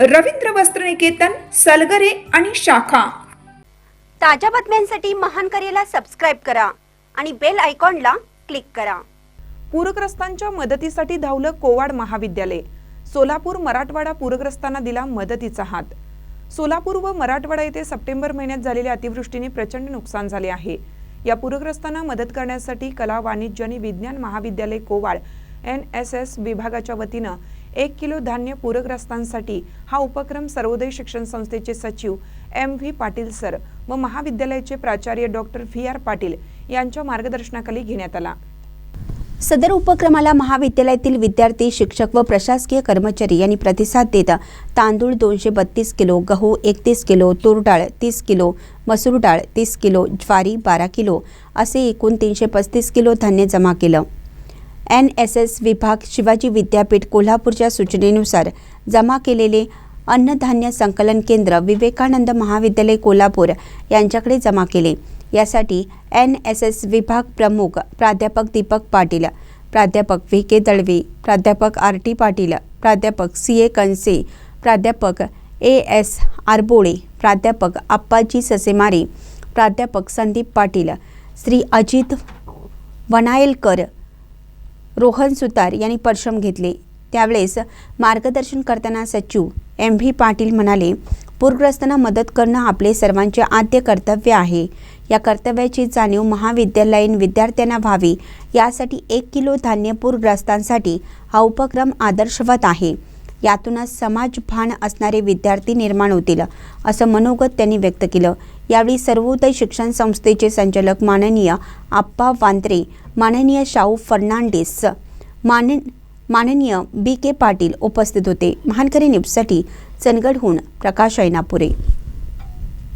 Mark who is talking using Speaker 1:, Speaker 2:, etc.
Speaker 1: रवींद्र वस्त्रनिकेतन सलगरे आणि शाखा.
Speaker 2: ताज्या बातम्यांसाठी महान करेला सबस्क्राईब करा आणि बेल आयकॉनला क्लिक करा.
Speaker 3: पूरग्रस्तांच्या मदतीसाठी धावलं कोवाड महाविद्यालय. सोलापूर मराठवाडा पूरग्रस्तांना दिला मदतीचा हात. सोलापूर व मराठवाडा येथे सप्टेंबर महिन्यात झालेल्या अतिवृष्टीने प्रचंड नुकसान झाले आहे. या पूरग्रस्तांना मदत करण्यासाठी कला वाणिज्य आणि विज्ञान महाविद्यालय कोवाड एन एस एस विभागाच्या वतीनं एक किलो धान्य पूरग्रस्तांसाठी हा उपक्रम सर्वोदय शिक्षण संस्थेचे सचिव एम व्ही पाटील सर व महाविद्यालयाचे प्राचार्य डॉक्टर व्ही आर पाटील यांच्या मार्गदर्शनाखाली घेण्यात आला.
Speaker 2: सदर उपक्रमाला महाविद्यालयातील विद्यार्थी शिक्षक व प्रशासकीय कर्मचारी यांनी प्रतिसाद देत तांदूळ दोनशे बत्तीस किलो गहू एकतीस किलो तूर डाळ तीस किलो मसूर डाळ तीस किलो ज्वारी बारा किलो असे एकूण तीनशे पस्तीस किलो धान्य जमा केलं. एन एस एस विभाग शिवाजी विद्यापीठ कोल्हापूरच्या सूचनेनुसार जमा केलेले अन्नधान्य संकलन केंद्र विवेकानंद महाविद्यालय कोल्हापूर यांच्याकडे जमा केले. यासाठी एन एस एस विभाग प्रमुख प्राध्यापक दीपक पाटील प्राध्यापक व्ही के दळवी प्राध्यापक आर टी पाटील प्राध्यापक सी ए कनसे प्राध्यापक ए एस आरबोळे प्राध्यापक आप्पाजी ससेमारे प्राध्यापक संदीप पाटील श्री अजित वनायलकर रोहन सुतार यांनी परिश्रम घेतले. त्यावेळेस मार्गदर्शन करताना सचिव एम व्ही पाटील म्हणाले पूरग्रस्तांना मदत करणं आपले सर्वांचे आद्य कर्तव्य आहे. या कर्तव्याची जाणीव महाविद्यालयीन विद्यार्थ्यांना व्हावी. यासाठी एक किलो धान्य पूरग्रस्तांसाठी हा उपक्रम आदर्शवत आहे. यातूनच समाजभान असणारे विद्यार्थी निर्माण होतील असं मनोगत त्यांनी व्यक्त केलं. यावेळी सर्वोदय शिक्षण संस्थेचे संचालक माननीय आप्पा वांत्रे माननीय शाहू फर्नांडिस मानन माननीय बी के पाटील उपस्थित होते. महानकरी न्यूजसाठी चंदगडहून प्रकाश ऐनापुरे.